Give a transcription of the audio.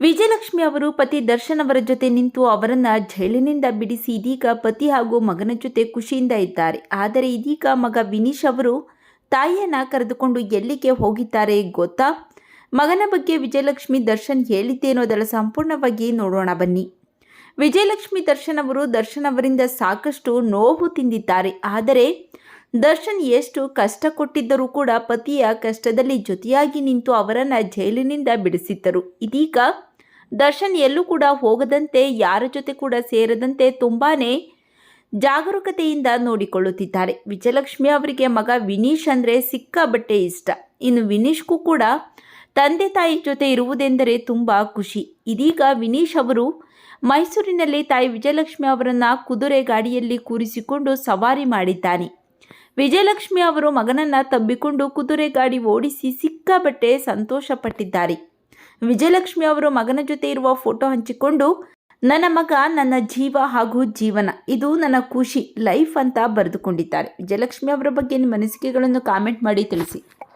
ವಿಜಯಲಕ್ಷ್ಮಿ ಅವರು ಪತಿ ದರ್ಶನ್ ಅವರ ಜೊತೆ ನಿಂತು ಅವರನ್ನ ಜೈಲಿನಿಂದ ಬಿಡಿಸಿ ಇದೀಗ ಪತಿ ಹಾಗೂ ಮಗನ ಜೊತೆ ಖುಷಿಯಿಂದ ಇದ್ದಾರೆ. ಆದರೆ ಇದೀಗ ಮಗ ವಿನೀಶ್ ಅವರು ತಾಯಿಯನ್ನ ಕರೆದುಕೊಂಡು ಎಲ್ಲಿಗೆ ಹೋಗಿದ್ದಾರೆ ಗೊತ್ತಾ? ಮಗನ ಬಗ್ಗೆ ವಿಜಯಲಕ್ಷ್ಮಿ ದರ್ಶನ್ ಹೇಳಿದ್ದೆ ಅದರ ಸಂಪೂರ್ಣವಾಗಿ ನೋಡೋಣ ಬನ್ನಿ. ವಿಜಯಲಕ್ಷ್ಮಿ ದರ್ಶನ್ ಅವರು ದರ್ಶನ್ ಅವರಿಂದ ಸಾಕಷ್ಟು ನೋವು ತಿಂದಿದ್ದಾರೆ. ಆದರೆ ದರ್ಶನ್ ಎಷ್ಟು ಕಷ್ಟ ಕೊಟ್ಟಿದ್ದರೂ ಕೂಡ ಪತಿಯ ಕಷ್ಟದಲ್ಲಿ ಜೊತೆಯಾಗಿ ನಿಂತು ಅವರನ್ನು ಜೈಲಿನಿಂದ ಬಿಡಿಸಿದ್ದರು. ಇದೀಗ ದರ್ಶನ್ ಎಲ್ಲೂ ಕೂಡ ಹೋಗದಂತೆ, ಯಾರ ಜೊತೆ ಕೂಡ ಸೇರದಂತೆ ತುಂಬಾ ಜಾಗರೂಕತೆಯಿಂದ ನೋಡಿಕೊಳ್ಳುತ್ತಿದ್ದಾರೆ. ವಿಜಯಲಕ್ಷ್ಮಿ ಅವರಿಗೆ ಮಗ ವಿನೀಶ್ ಅಂದರೆ ಸಿಕ್ಕಾಬಟ್ಟೆ ಇಷ್ಟ. ಇನ್ನು ವಿನೀಶ್ಗೂ ಕೂಡ ತಂದೆ ತಾಯಿ ಜೊತೆ ಇರುವುದೆಂದರೆ ತುಂಬ ಖುಷಿ. ಇದೀಗ ವಿನೀಶ್ ಅವರು ಮೈಸೂರಿನಲ್ಲಿ ತಾಯಿ ವಿಜಯಲಕ್ಷ್ಮಿ ಅವರನ್ನು ಕುದುರೆ ಗಾಡಿಯಲ್ಲಿ ಕೂರಿಸಿಕೊಂಡು ಸವಾರಿ ಮಾಡಿದ್ದಾನೆ. ವಿಜಯಲಕ್ಷ್ಮಿ ಅವರು ಮಗನನ್ನ ತಬ್ಬಿಕೊಂಡು ಕುದುರೆ ಗಾಡಿ ಓಡಿಸಿ ಸಿಕ್ಕಾಬಟ್ಟೆ ಸಂತೋಷಪಟ್ಟಿದ್ದಾರೆ. ವಿಜಯಲಕ್ಷ್ಮಿ ಅವರು ಮಗನ ಜೊತೆ ಇರುವ ಫೋಟೋ ಹಂಚಿಕೊಂಡು, ನನ್ನ ಮಗ ನನ್ನ ಜೀವ ಹಾಗೂ ಜೀವನ, ಇದು ನನ್ನ ಖುಷಿ, ಲೈಫ್ ಅಂತ ಬರೆದುಕೊಂಡಿದ್ದಾರೆ. ವಿಜಯಲಕ್ಷ್ಮಿ ಅವರ ಬಗ್ಗೆ ನಿಮ್ಮ ಅನಿಸಿಕೆಗಳನ್ನು ಕಾಮೆಂಟ್ ಮಾಡಿ ತಿಳಿಸಿ.